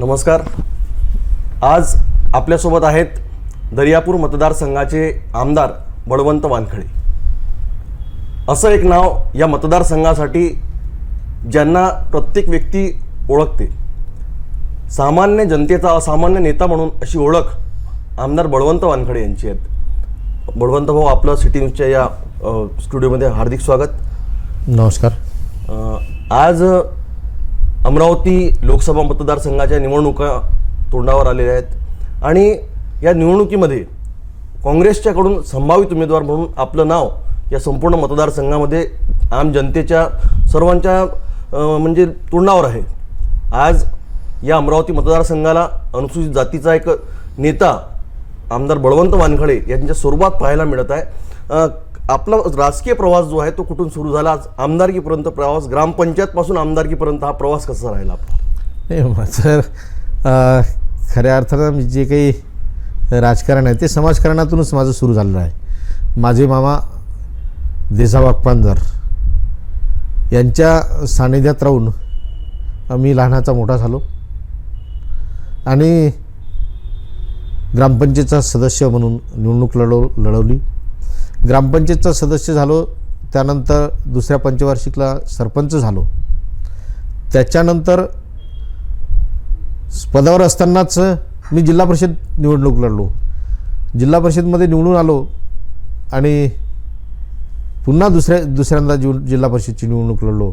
नमस्कार. आज आपल्यासोबत आहेत दर्यापूर मतदारसंघाचे आमदार बळवंत वानखडे. असं एक नाव या मतदारसंघासाठी ज्यांना प्रत्येक व्यक्ती ओळखते. सामान्य जनतेचा असामान्य नेता म्हणून अशी ओळख आमदार बळवंत वानखडे यांची आहेत. बळवंत भाऊ आपलं सिटी न्यूजच्या या स्टुडिओमध्ये हार्दिक स्वागत. नमस्कार. आज अमरावती लोकसभा मतदारसंघाच्या निवडणुका तोंडावर आलेल्या आहेत. आणि या निवडणुकीमध्ये काँग्रेसच्याकडून संभावित उमेदवार म्हणून आपलं नाव या संपूर्ण मतदारसंघामध्ये आम जनतेच्या सर्वांच्या म्हणजे तोंडावर आहे. आज या अमरावती मतदारसंघाला अनुसूचित जातीचा एक नेता आमदार बळवंत वानखळे यांच्या स्वरूपात पाहायला मिळत आहे. आपला राजकीय प्रवास जो आहे तो कुठून सुरू झाला? आज आमदारकीपर्यंत प्रवास ग्रामपंचायतपासून आमदारकीपर्यंत हा प्रवास कसा राहिला आपला? नाही माझं खऱ्या अर्थानं जे काही राजकारण आहे ते समाजकारणातूनच माझं सुरू झालेलं आहे. माझे मामा देसाबाग पांजर यांच्या सानिध्यात राहून मी लहानाचा मोठा झालो आणि ग्रामपंचायतचा सदस्य म्हणून निवडणूक लढव लढवली. ग्रामपंचायतचा सदस्य झालो त्यानंतर दुसऱ्या पंचवार्षिकला सरपंच झालो. त्याच्यानंतर पदावर असतानाच मी जिल्हा परिषद निवडणूक लढलो. जिल्हा परिषदमध्ये निवडून आलो आणि पुन्हा दुसऱ्या दुसऱ्यांदा जिव जिल्हा परिषदची निवडणूक लढलो.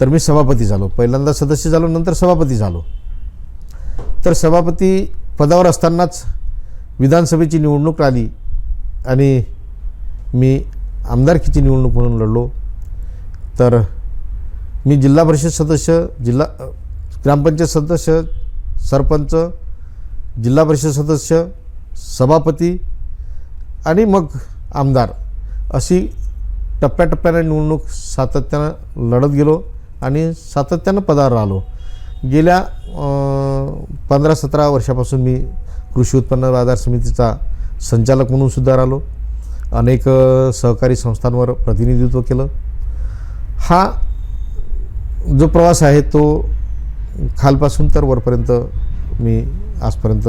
तर मी सभापती झालो. पहिल्यांदा सदस्य झालो नंतर सभापती झालो. तर सभापती पदावर असतानाच विधानसभेची निवडणूक आली आणि मी आमदारकीची निवडणूक म्हणून लढलो. तर मी जिल्हा परिषद सदस्य जिल्हा ग्रामपंचायत सदस्य सरपंच जिल्हा परिषद सदस्य सभापती आणि मग आमदार अशी टप्प्याटप्प्याने निवडणूक सातत्यानं लढत गेलो आणि सातत्यानं पदावर आलो गेल्या पंधरा सतरा वर्षापासून मी कृषी उत्पन्न बाजार समितीचा संचालक म्हणून सुद्धा राहिलो. अनेक सहकारी संस्थांवर प्रतिनिधित्व केलं. हा जो प्रवास आहे तो खालपासून तर वरपर्यंत मी आजपर्यंत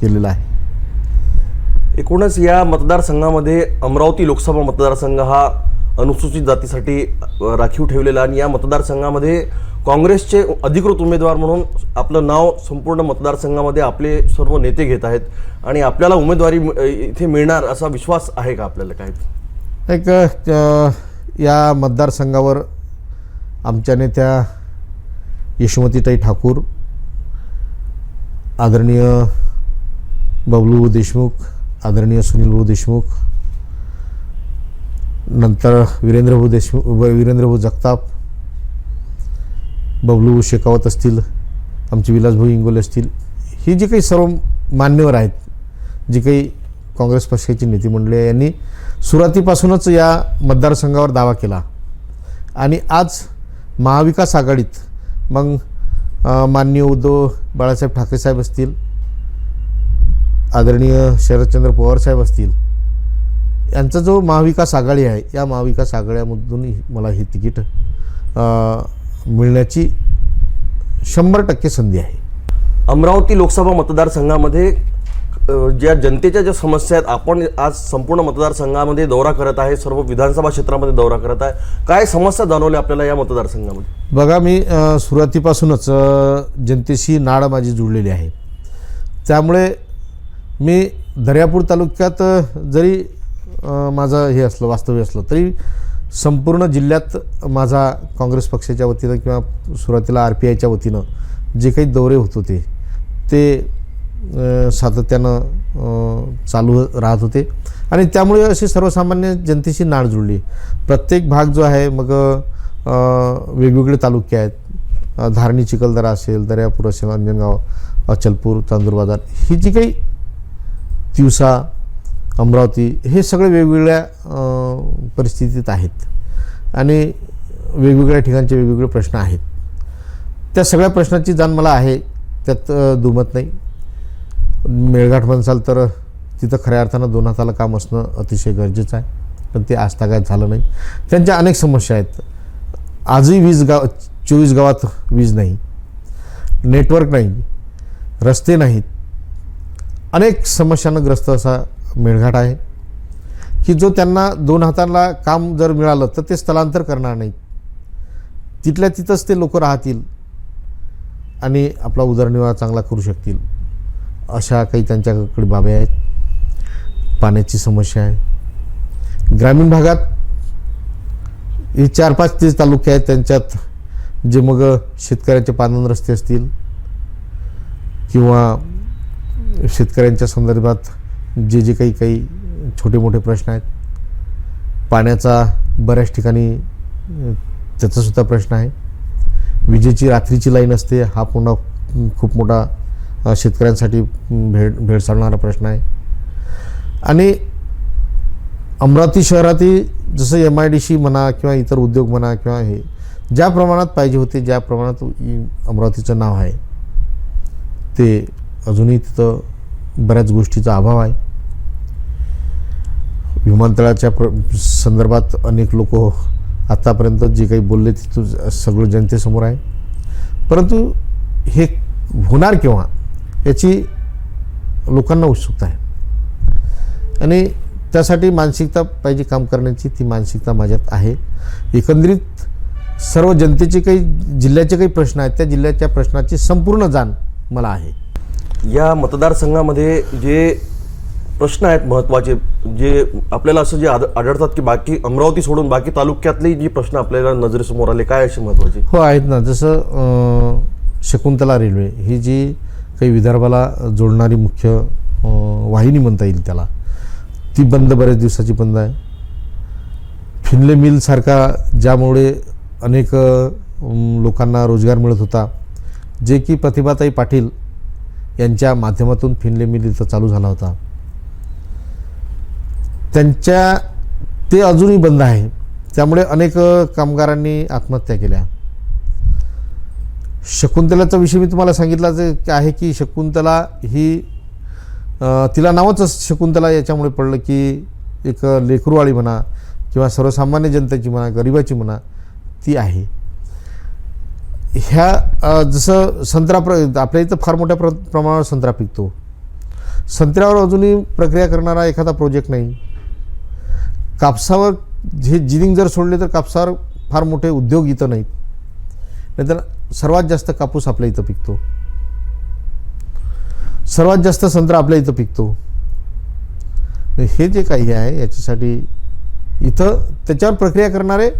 केलेला आहे. एकूणच या मतदारसंघामध्ये अमरावती लोकसभा मतदारसंघ हा अनुसूचित जातीसाठी राखीव ठेवलेला आणि या मतदारसंघामध्ये काँग्रेसचे अधिकृत उमेदवार म्हणून आपलं नाव संपूर्ण मतदारसंघामध्ये आपले सर्व नेते घेत आहेत. आणि आपल्याला उमेदवारी इथे मिळणार असा विश्वास आहे का आपल्याला काय एक या मतदारसंघावर आमच्या नेत्या यशोमतीताई ठाकूर आदरणीय बबलू देशमुख आदरणीय सुनीलभाऊ देशमुख नंतर वीरेंद्रभाऊ देशमुख वीरेंद्रभाऊ जगताप बबलू शेकावत असतील आमचे विलासभाऊ इंगोले असतील ही जी काही सर्व मान्यवर आहेत जी काही काँग्रेस पक्षाची नेतेमंडळी आहे यांनी सुरुवातीपासूनच या मतदारसंघावर दावा केला. आणि आज महाविकास आघाडीत मग माननीय उद्धव बाळासाहेब ठाकरे साहेब असतील आदरणीय शरदचंद्र पवार साहेब असतील यांचा जो महाविकास आघाडी आहे या महाविकास आघाड्यामधून मला ही तिकीट मिळण्याची शंभर टक्के संधी आहे. अमरावती लोकसभा मतदारसंघामध्ये ज्या जनतेच्या ज्या समस्या आहेत आपण आज संपूर्ण मतदारसंघामध्ये दौरा करत आहे सर्व विधानसभा क्षेत्रामध्ये दौरा करत आहे. काय समस्या जाणवल्या आपल्याला या मतदारसंघामध्ये? बघा मी सुरुवातीपासूनच जनतेशी नाळ माझी जुळलेली आहे. त्यामुळे मी दर्यापूर तालुक्यात जरी माझं हे असलं वास्तव्य असलं तरी संपूर्ण जिल्ह्यात माझा काँग्रेस पक्षाच्या वतीनं किंवा सुरुवातीला आर पी आयच्या वतीनं जे काही दौरे होत होते ते सातत्यानं चालू राहत होते. आणि त्यामुळे अशी सर्वसामान्य जनतेशी नाळ जुळली. प्रत्येक भाग जो आहे मग वेगवेगळे तालुके आहेत. धारणी चिखलदरा असेल दर्यापूर असेल अंजनगाव अचलपूर चांदूर ही जी काही दिवसा अमरावती हे सगळे वेगवेगळ्या परिस्थितीत आहेत. आणि वेगवेगळ्या ठिकाणचे वेगवेगळे प्रश्न आहेत. त्या सगळ्या प्रश्नाची जाण मला आहे. त्यात दुमत नाही. मेळघाट म्हणसाल तर तिथं खऱ्या अर्थानं दोन हाताला काम असणं अतिशय गरजेचं आहे. पण ते आज तागायत झालं नाही. त्यांच्या अनेक समस्या आहेत. आजही वीज गाव चोवीस गावात वीज नाही. नेटवर्क नाही. रस्ते नाहीत. अनेक समस्यांना ग्रस्त असा मेळघाट आहे की जो त्यांना दोन हाताला काम जर मिळालं तर ते स्थलांतर करणार नाहीत. तिथल्या तिथंच ते लोक राहतील आणि आपला उदरनिर्वाह चांगला करू शकतील. अशा काही त्यांच्याकडे बाबी आहेत. पाण्याची समस्या आहे. ग्रामीण भागात हे चार पाच ते तालुके आहेत त्यांच्यात जे मग शेतकऱ्यांचे पानन रस्ते असतील किंवा शेतकऱ्यांच्या संदर्भात जे जे काही काही छोटे मोठे प्रश्न आहेत. पाण्याचा बऱ्याच ठिकाणी त्याचासुद्धा प्रश्न आहे. विजेची रात्रीची लाईन असते हा पुन्हा खूप मोठा शेतकऱ्यांसाठी भेड भेडसाळणारा प्रश्न आहे. आणि अमरावती शहरातही जसं एम आय डी सी म्हणा किंवा इतर उद्योग म्हणा किंवा हे ज्या प्रमाणात पाहिजे होते ज्या प्रमाणात अमरावतीचं नाव आहे ते अजूनही तिथं बऱ्याच गोष्टीचा अभाव आहे. विमानतळाच्या प्र संदर्भात अनेक लोक आत्तापर्यंत जे काही बोलले तिथं सगळं जनतेसमोर आहे. परंतु हे होणार केव्हा याची लोकांना उत्सुकता आहे. आणि त्यासाठी मानसिकता पाहिजे काम करण्याची ती मानसिकता माझ्यात आहे. एकंदरीत सर्व जनतेचे काही जिल्ह्याचे काही प्रश्न आहेत त्या जिल्ह्याच्या प्रश्नाची संपूर्ण जाण मला आहे. या मतदारसंघामध्ये जे प्रश्न आहेत महत्त्वाचे जे आपल्याला असं जे आढळतात की बाकी अमरावती सोडून बाकी तालुक्यातले जे प्रश्न आपल्याला नजरेसमोर आले काय असे महत्त्वाचे? हो आहेत ना. जसं शकुंतला रेल्वे ही जी काही विदर्भाला जोडणारी मुख्य वाहिनी म्हणता येईल त्याला ती बंद बऱ्याच दिवसाची बंद आहे. फिनले मिलसारखा ज्यामुळे अनेक लोकांना रोजगार मिळत होता. जे की प्रतिभाताई पाटील यांच्या माध्यमातून फिनले मिलीचा चालू झाला होता. त्यांच्या ते अजूनही बंद आहे. त्यामुळे अनेक कामगारांनी आत्महत्या केल्या. शकुंतलाचा विषय मी तुम्हाला सांगितलाच आहे की शकुंतला ही तिला नावच शकुंतला याच्यामुळे पडलं की एक लेकरूवाळी म्हणा किंवा सर्वसामान्य जनतेची म्हणा गरिबाची म्हणा ती आहे. ह्या जसं संत्रा प्र आपल्या इथं फार मोठ्या प्र प्रमाणावर संत्रा पिकतो. संत्र्यावर अजूनही प्रक्रिया करणारा एखादा प्रोजेक्ट नाही. कापसावर हे जिनिंग जर सोडले तर कापसावर फार मोठे उद्योग इथं नाहीत. नाहीतर सर्वात जास्त कापूस आपल्या इथं पिकतो. सर्वात जास्त संत्रा आपल्या इथं पिकतो. हे जे काही आहे याच्यासाठी इथं त्याच्यावर प्रक्रिया करणारे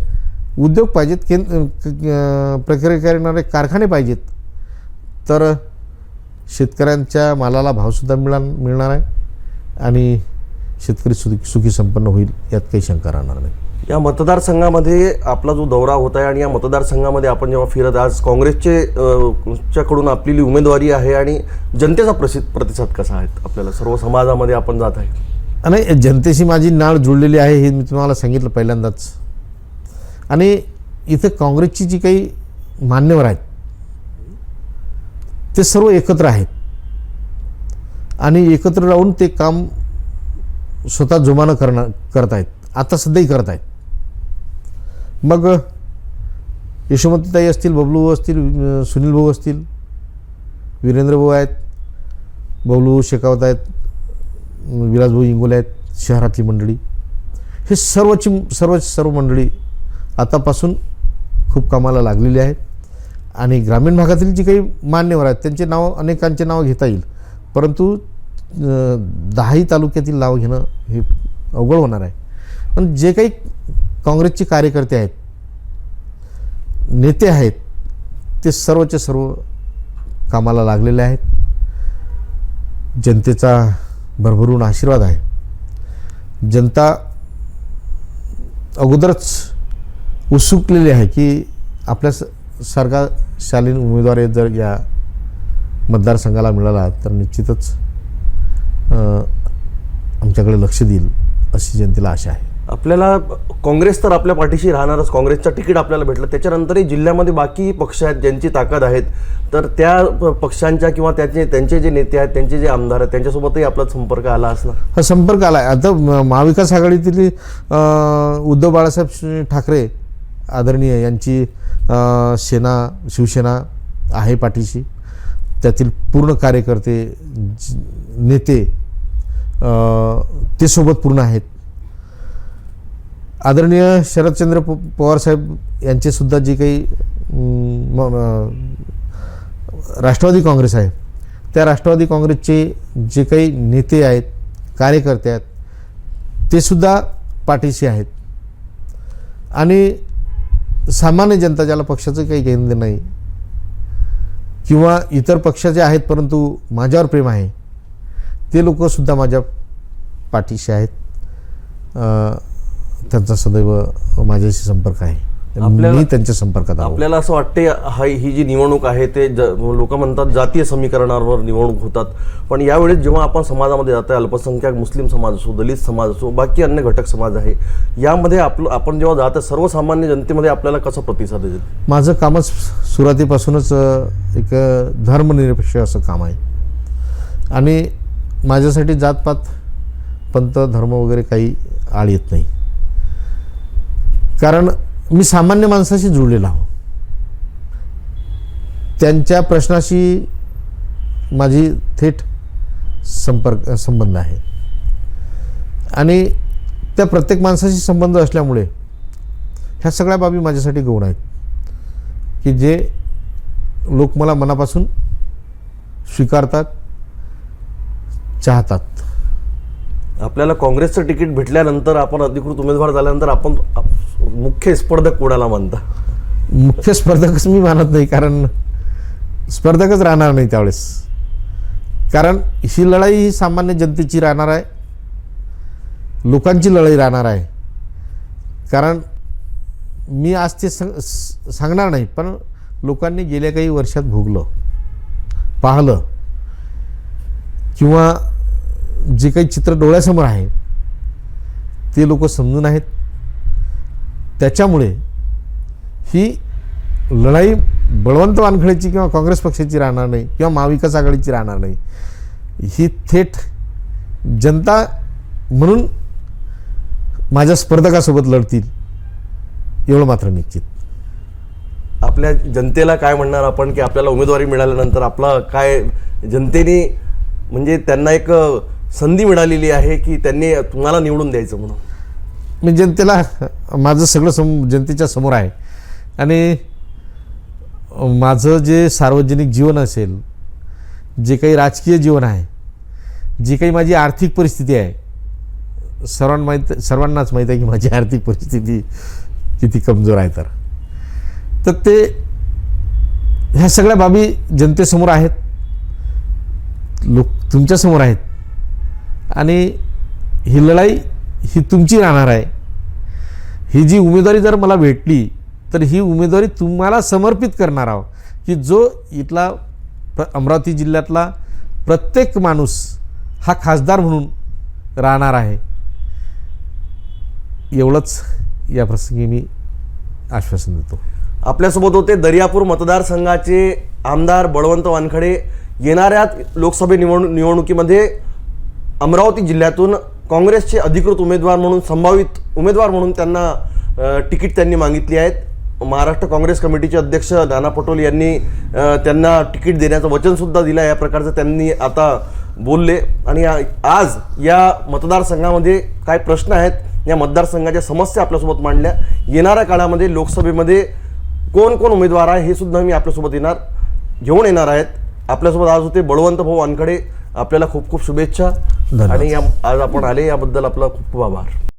उद्योग पाहिजेत केन क- अं, प्रक्रिया करणारे कारखाने पाहिजेत. तर शेतकऱ्यांच्या मालाला भावसुद्धा मिळा मिळणार आहे आणि शेतकरी सुखी सुखी संपन्न होईल यात काही शंका राहणार नाही. या मतदारसंघामध्ये आपला जो दौरा होत आहे आणि या मतदारसंघामध्ये आपण जेव्हा फिरत आज काँग्रेसचे च्याकडून आपली उमेदवारी आहे आणि जनतेचा प्रसिद्ध प्रतिसाद कसा आहे आपल्याला? सर्व समाजामध्ये आपण जात आहे. आणि जनतेशी माझी नाळ जुळलेली आहे हे मी तुम्हाला सांगितलं पहिल्यांदाच. आणि इथं काँग्रेसची जी काही मान्यवर आहेत ते सर्व एकत्र आहेत. आणि एकत्र राहून ते काम स्वतः जोमानं करणार करत आहेत आता सध्याही करत आहेत मग यशोमतीताई असतील बबलू असतील सुनील भाऊ असतील वीरेंद्र भाऊ आहेत बबलू शेकावत आहेत विलासभाऊ इंगोले आहेत शहरातली मंडळी. हे सर्वची सर्व सर्व मंडळी आतापासून खूप कामाला लागलेली आहेत. आणि ग्रामीण भागातील जी काही मान्यवर आहेत त्यांचे नाव अनेकांचे नावं घेता येईल. परंतु दहाही तालुक्यातील नाव घेणं हे अवघड होणार आहे. पण जे काही काँग्रेसचे कार्यकर्ते आहेत नेते आहेत ते सर्वचे सर्व कामाला लागलेले आहेत. जनतेचा भरभरून आशीर्वाद आहे. जनता अगोदरच उत्सुकलेली आहे की आपल्या स- सारखा शालीन उमेदवार जर या मतदारसंघाला मिळाला तर निश्चितच आमच्याकडे लक्ष देईल अशी जनतेला आशा आहे. आपल्याला काँग्रेस तर आपल्या पाठीशी राहणारच. काँग्रेसचं तिकीट आपल्याला भेटलं. त्याच्यानंतरही जिल्ह्यामध्ये बाकी पक्ष आहेत ज्यांची ताकद आहेत. तर त्या पक्षांच्या किंवा त्याचे त्यांचे जे नेते आहेत त्यांचे जे आमदार आहेत त्यांच्यासोबतही आपला संपर्क आला असणार? हा संपर्क आला आहे आता महाविकास आघाडीतील उद्धव बाळासाहेब ठाकरे आदरणीय यांची सेना शिवसेना आहे पाठीशी. त्यातील पूर्ण कार्यकर्ते नेते ते सोबत पूर्ण आहेत. आदरणीय शरदचंद्र पवारसाहेब पवार साहेब जे काही राष्ट्रवादी काँग्रेस आहे त्या राष्ट्रवादी काँग्रेसचे जे काही नेते आहेत कार्यकर्ते आहेत ते सुद्धा पाठीशी आहेत. आणि सामान्य जनता ज्याला पक्षाचं काही केंद्र नाही किंवा इतर पक्षाचे आहेत परंतु माझ्यावर प्रेम आहे ते लोकसुद्धा माझ्या पाठीशी आहेत. त्यांचा सदैव माझ्याशी संपर्क आहे. मी त्यांच्या संपर्कात आहो आपल्याला असं वाटते हा ही जी निवडणूक आहे ते लोक म्हणतात जातीय समीकरणावर निवडणूक होतात. पण यावेळेस जेव्हा आपण समाजामध्ये जातो अल्पसंख्याक मुस्लिम समाज असो दलित समाज असो बाकी अन्य घटक समाज आहे यामध्ये आपलं आपण जेव्हा जातो सर्वसामान्य जनतेमध्ये आपल्याला कसा प्रतिसाद येईल माझं कामच सुरुवातीपासूनच एक धर्मनिरपेक्ष असं काम आहे. आणि माझ्यासाठी जातपात पंत धर्म वगैरे काही आळ येत नाही. कारण मी सामान्य माणसाशी जुळलेला आहो. त्यांच्या प्रश्नाशी माझी थेट संपर्क संबंध आहे. आणि त्या प्रत्येक माणसाशी संबंध असल्यामुळे ह्या सगळ्या बाबी माझ्यासाठी गौण आहेत. की जे लोक मला मनापासून स्वीकारतात चाहतात. आपल्याला काँग्रेसचं तिकीट भेटल्यानंतर आपण अधिकृत उमेदवार झाल्यानंतर आपण मुख्य स्पर्धक कोणाला मानता? मुख्य स्पर्धकच मी मानत नाही कारण स्पर्धकच राहणार नाही त्यावेळेस. कारण ही लढाई ही सामान्य जनतेची राहणार आहे. लोकांची लढाई राहणार आहे. कारण मी आज ते सांग सांगणार नाही पण लोकांनी गेल्या काही वर्षात भोगलं पाहिलं. किंवा जे काही चित्र डोळ्यासमोर आहे ते लोक समजून आहेत. त्याच्यामुळे ही लढाई बळवंत वानखळेची किंवा काँग्रेस पक्षाची राहणार नाही किंवा महाविकास आघाडीची राहणार नाही. ही थेट जनता म्हणून माझ्या स्पर्धकासोबत लढतील एवढं मात्र निश्चित. आपल्या जनतेला काय म्हणणार आपण की आपल्याला उमेदवारी मिळाल्यानंतर आपला काय जनतेने म्हणजे त्यांना एक संधी मिळालेली आहे की त्यांनी तुम्हाला निवडून द्यायचं म्हणून? मी जनतेला माझं सगळं सम जनतेच्या समोर आहे. आणि माझं जे सार्वजनिक जीवन असेल जे काही राजकीय जीवन आहे जी काही माझी आर्थिक परिस्थिती आहे सर्वांना माहीत सर्वांनाच माहीत आहे की माझी आर्थिक परिस्थिती किती कमजोर आहे तर. तर ते ह्या सगळ्या बाबी जनतेसमोर आहेत. लोक तुमच्यासमोर आहेत. आणि ही लढाई ही तुमची राहणार आहे. ही जी उमेदवारी जर मला भेटली तर ही उमेदवारी तुम्हाला समर्पित करणार आहोत की जो इथला प्र अमरावती जिल्ह्यातला प्रत्येक माणूस हा खासदार म्हणून राहणार आहे. एवढंच या प्रसंगी मी आश्वासन देतो. आपल्यासोबत होते दर्यापूर मतदारसंघाचे आमदार बळवंत वानखडे. येणाऱ्या लोकसभे निवड निवडणुकीमध्ये अमरावती जिल्ह्यातून काँग्रेसचे अधिकृत उमेदवार म्हणून संभावित उमेदवार म्हणून त्यांना तिकीट त्यांनी मागितली आहेत. महाराष्ट्र काँग्रेस कमिटीचे अध्यक्ष नाना पटोले यांनी त्यांना तिकीट देण्याचं वचनसुद्धा दिलं या प्रकारचं त्यांनी आता बोलले. आणि आज या मतदारसंघामध्ये काय प्रश्न आहेत या मतदारसंघाच्या समस्या आपल्यासोबत मांडल्या. येणाऱ्या काळामध्ये लोकसभेमध्ये कोण कोण उमेदवार आहे हे सुद्धा मी आपल्यासोबत येणार घेऊन येणार आहेत. आपल्यासोबत आज होते बळवंत भाऊ वानखडे. आपल्याला खूप खूप शुभेच्छा. आणि या आज आपण आले याबद्दल आपला खूप खूप आभार.